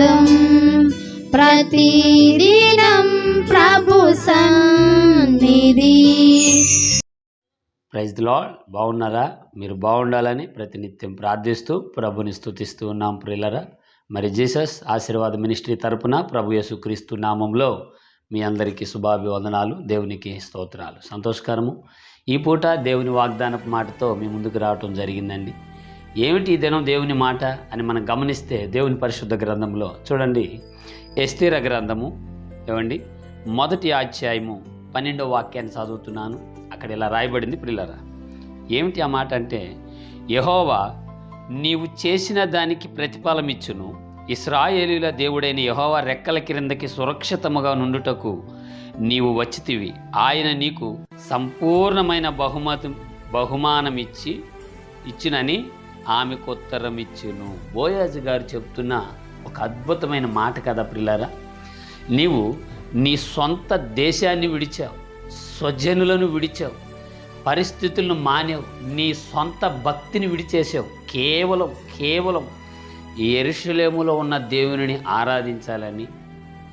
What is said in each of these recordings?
శబ్దం ప్రతిదినం ప్రభు సన్నిధి. Praise the Lord. బాగున్నారా? మీరు బాగుండాలని ప్రతినిత్యం ప్రార్థిస్తూ ప్రభుని స్థుతిస్తూ ఉన్నాం ప్రియులరా. మరి జీసస్ ఆశీర్వాద మినిస్ట్రీ తరపున ప్రభు యేసుక్రీస్తు నామంలో మీ అందరికీ శుభాభివందనాలు దేవునికి స్తోత్రాలు. సంతోషకరము. ఈ పూట దేవుని వాగ్దానపు మాటతో మీ ముందుకు రావటం జరిగిందండి. ఏమిటి ఈ దినం దేవుని మాట అని మనం గమనిస్తే దేవుని పరిశుద్ధ గ్రంథంలో చూడండి. ఎస్తీర గ్రంథము ఏమండి? మొదటి అధ్యాయము పన్నెండో వాక్యాన్ని చదువుతున్నాను. అక్కడ ఇలా రాయబడింది పిల్లరా ఏమిటి ఆ మాట అంటే యహోవా నీవు చేసిన దానికి ప్రతిఫలం ఇచ్చును. ఇస్రాయేలీల దేవుడైన యహోవా రెక్కల క్రిందకి సురక్షితముగా నుండుటకు నీవు వచ్చితివి. ఆయన నీకు సంపూర్ణమైన బహుమతి బహుమానమిచ్చి ఇచ్చినని ఆమెకు ఉత్తరం ఇచ్చును బోయాజు గారు చెప్తున్న ఒక అద్భుతమైన మాట కదా పిల్లారా నీవు నీ సొంత దేశాన్ని విడిచావు స్వజనులను విడిచావు పరిస్థితులను మానేవు నీ సొంత భక్తిని విడిచేసావు. కేవలం కేవలం ఎరుషులేములో ఉన్న దేవునిని ఆరాధించాలని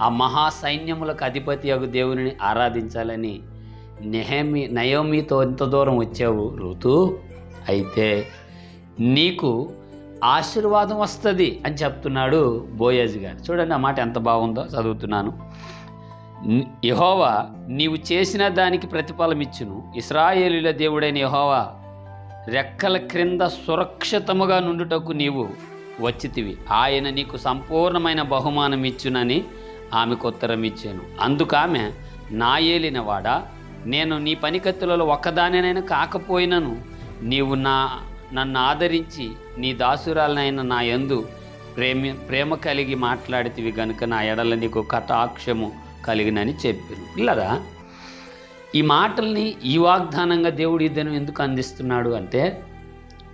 ఆ మహా సైన్యములకు అధిపతి యొక్క దేవునిని ఆరాధించాలని నెహమి నయోమితో ఎంత దూరం వచ్చావు ఋతు? అయితే నీకు ఆశీర్వాదం వస్తుంది అని చెప్తున్నాడు బోయాజ్ గారు. చూడండి ఆ మాట ఎంత బాగుందో చదువుతున్నాను. యహోవా నీవు చేసిన దానికి ప్రతిఫలం ఇచ్చును. ఇస్రాయేలుల దేవుడైన యహోవా రెక్కల క్రింద సురక్షితముగా నుండుటకు నీవు వచ్చితివి. ఆయన నీకు సంపూర్ణమైన బహుమానం ఇచ్చునని ఆమెకు ఉత్తరం ఇచ్చాను. అందుకామె నా ఏలినవాడా నేను నీ పనికత్తులలో ఒక్కదానినైనా కాకపోయినను నీవు నా నన్ను ఆదరించి నీ దాసురాలనైన నా యందు ప్రేమ ప్రేమ కలిగి మాట్లాడితివి గనుక నా ఎడల నీకు కటాక్షము కలిగినని చెప్పారు. పిల్లరా ఈ మాటల్ని ఈ వాగ్దానంగా దేవుడు ఈ ఎందుకు అందిస్తున్నాడు అంటే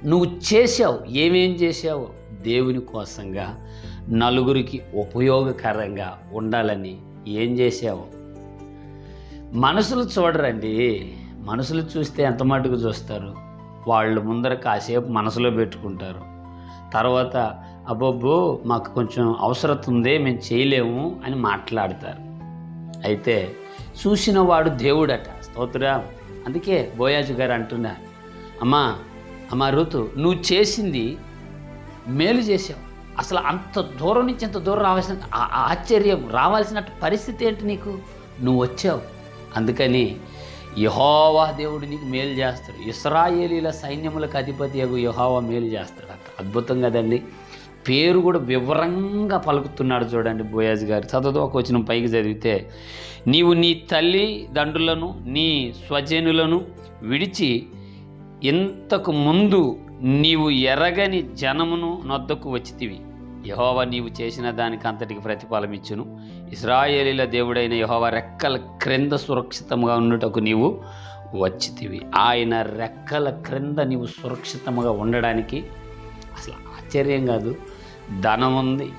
నువ్వు చేసావు ఏమేం చేసావు దేవుని కోసంగా నలుగురికి ఉపయోగకరంగా ఉండాలని ఏం చేసావు మనసులు చూడరండి. మనసులు చూస్తే ఎంత మటుకు చూస్తారు? వాళ్ళు ముందర కాసేపు మనసులో పెట్టుకుంటారు. తర్వాత అబ్బబ్బో మాకు కొంచెం అవసరం ఉందే మేము చేయలేము అని మాట్లాడతారు. అయితే చూసిన వాడు దేవుడట. స్తోత్రం. అందుకే బోయాజు గారు అంటున్నారు అమ్మా అమ్మా ఋతు నువ్వు చేసింది మేలు చేసావు అసలు అంత దూరం నుంచి ఇంత దూరం రావాల్సిన ఆశ్చర్యం రావాల్సిన పరిస్థితి ఏంటి నీకు? నువ్వు వచ్చావు. అందుకని యహోవా దేవుడు నీకు మేలు చేస్తాడు. ఇస్రాయేలీల సైన్యములకు అధిపతి అగు యహోవా మేలు చేస్తాడు. అక్కడ అద్భుతం కదండి. పేరు కూడా వివరంగా పలుకుతున్నాడు చూడండి బోయాజ్ గారు. చదువు ఒక వచ్చిన పైకి చదివితే నీవు నీ తల్లి దండ్రులను నీ స్వజనులను విడిచి ఇంతకు ముందు నీవు ఎరగని జనమును నొద్దకు వచ్చితివి. యహోవా నీవు చేసిన దానికి అంతటికి ప్రతిఫలమిచ్చును. ఇస్రాయేలీల దేవుడైన యహోవా రెక్కల క్రింద సురక్షితంగా ఉండుటకు నీవు వచ్చితివి. ఆయన రెక్కల క్రింద నీవు సురక్షితంగా ఉండడానికి అసలు ఆశ్చర్యం కాదు ధనం ఉంది.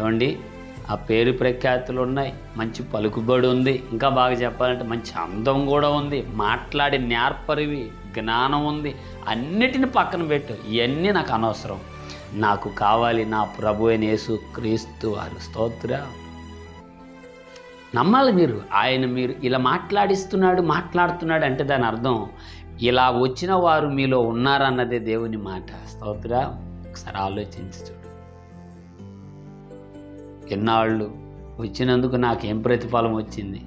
ఏమండి? ఆ పేరు ప్రఖ్యాతులు ఉన్నాయి మంచి పలుకుబడి ఉంది. ఇంకా బాగా చెప్పాలంటే మంచి అందం కూడా ఉంది. మాట్లాడే నేర్పరివి జ్ఞానం ఉంది. అన్నిటిని పక్కన పెట్టు. ఇవన్నీ నాకు అనవసరం. నాకు కావాలి నా ప్రభు అయిన యేసు క్రీస్తు వారు. స్తోత్ర. నమ్మాలి మీరు. ఆయన మీరు ఇలా మాట్లాడిస్తున్నాడు మాట్లాడుతున్నాడు అంటే దాని అర్థం ఇలా వచ్చిన వారు మీలో ఉన్నారన్నదే దేవుని మాట. స్తోత్ర. ఒకసారి ఆలోచించి చూడు. ఎన్నాళ్ళు వచ్చినందుకు నాకేం ప్రతిఫలం వచ్చింది?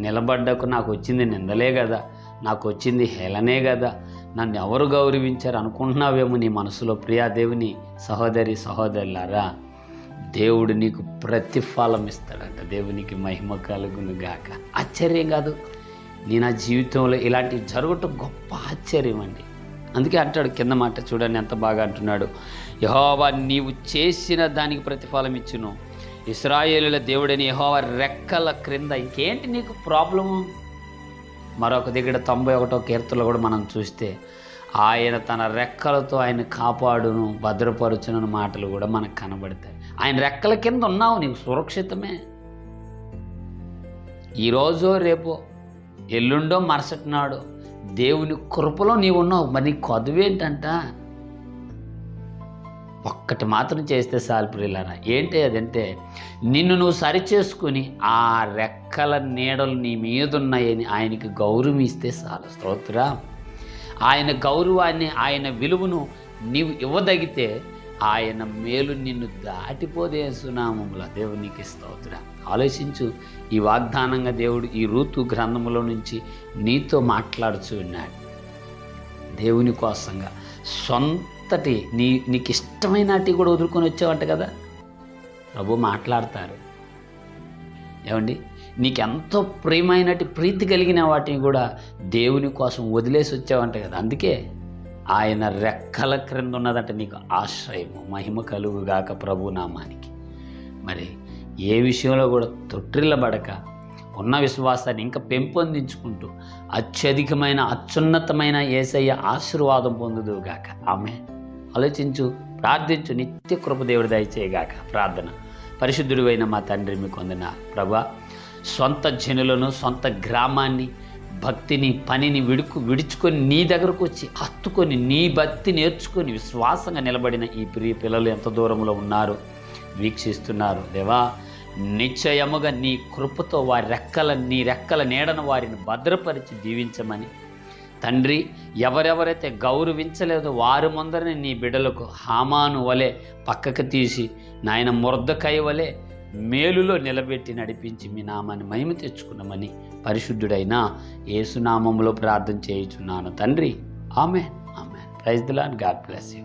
నిలబడ్డకు నాకు వచ్చింది నిందలే కదా. నాకు వచ్చింది హేళనే కదా. నన్ను ఎవరు గౌరవించారు అనుకుంటున్నావేమో నీ మనసులో ప్రియా దేవుని సహోదరి సహోదరులారా. దేవుడు నీకు ప్రతిఫలం ఇస్తాడంట. దేవునికి మహిమ కలుగును గాక. ఆశ్చర్యం కాదు. నీ నా జీవితంలో ఇలాంటివి జరగటం గొప్ప ఆశ్చర్యం అండి. అందుకే అంటాడు కింద మాట చూడండి ఎంత బాగా అంటున్నాడు. యహోవా నీవు చేసిన దానికి ప్రతిఫలం ఇచ్చును. ఇస్రాయేలుల దేవుడని యహోవా రెక్కల క్రింద ఇంకేంటి నీకు ప్రాబ్లము మరొక దగ్గర తొంభై ఒకటో కీర్తనలో కూడా మనం చూస్తే ఆయన తన రెక్కలతో ఆయన కాపాడును భద్రపరచును మాటలు కూడా మనకు కనబడతాయి. ఆయన రెక్కల కింద ఉన్నావు నీకు సురక్షితమే. ఈరోజో రేపో ఎల్లుండో మరుసటి నాడు దేవుని కృపలో నీవు ఉన్నావు. మరి నీ కొదువేంటంట? ఒక్కటి మాత్రం చేస్తే చాలు ప్రియులారా. ఏంటి అదంటే నిన్ను నువ్వు సరిచేసుకుని ఆ రెక్కల నీడలు నీ మీద ఉన్నాయని ఆయనకి గౌరవం ఇస్తే చాలు. స్తోత్ర. ఆయన గౌరవాన్ని ఆయన విలువను నీవు ఇవ్వదగితే ఆయన మేలు నిన్ను దాటిపోదే సునామముల దేవునికి స్తోత్ర. ఆలోచించు ఈ వాగ్దానంగా దేవుడు ఈ ఋతు గ్రంథములో నుంచి నీతో మాట్లాడుచు ఉన్నాడు. దేవుని కోసంగా సొంత సొంతటి నీ నీకు ఇష్టమైన కూడా వదులుకొని వచ్చావంట కదా? ప్రభు మాట్లాడతారు. ఏమండి? నీకెంతో ప్రియమైనటి ప్రీతి కలిగిన వాటిని కూడా దేవుని కోసం వదిలేసి వచ్చావంట కదా. అందుకే ఆయన రెక్కల క్రింద ఉన్నదంటే నీకు ఆశ్రయము మహిమ కలుగుగాక ప్రభు నామానికి. మరి ఏ విషయంలో కూడా తొట్టిల్లబడక ఉన్న విశ్వాసాన్ని ఇంకా పెంపొందించుకుంటూ అత్యధికమైన అత్యున్నతమైన ఏసయ్య ఆశీర్వాదం పొందుదుగాక ఆమె ఆలోచించు ప్రార్థించు నిత్య కృపదేవుడి దయచేయగాక ప్రార్థన. పరిశుద్ధుడివైన మా తండ్రి మీకు వందన. ప్రభా సొంత జనులను సొంత గ్రామాన్ని భక్తిని పనిని విడుకు విడుచుకొని నీ దగ్గరకు వచ్చి హత్తుకొని నీ భక్తి నేర్చుకొని విశ్వాసంగా నిలబడిన ఈ ప్రియ పిల్లలు ఎంత దూరంలో ఉన్నారు? వీక్షిస్తున్నారు. దేవా నిశ్చయముగా నీ కృపతో వారి రెక్కల నీ రెక్కల నీడను వారిని భద్రపరిచి దీవించమని తండ్రి ఎవరెవరైతే గౌరవించలేదో వారి ముందరనే నీ బిడ్డలకు హామాను వలె పక్కకు తీసి నాయన మురద్దకాయ వలె మేలులో నిలబెట్టి నడిపించి మీ నామాన్ని మహిమ తెచ్చుకున్నామని పరిశుద్ధుడైన యేసునామంలో ప్రార్థన చేయుచున్నాను. తండ్రి ఆమె ఆమె ప్రైజ్ దిలాన్ గాడ్ బ్లెస్ యూ.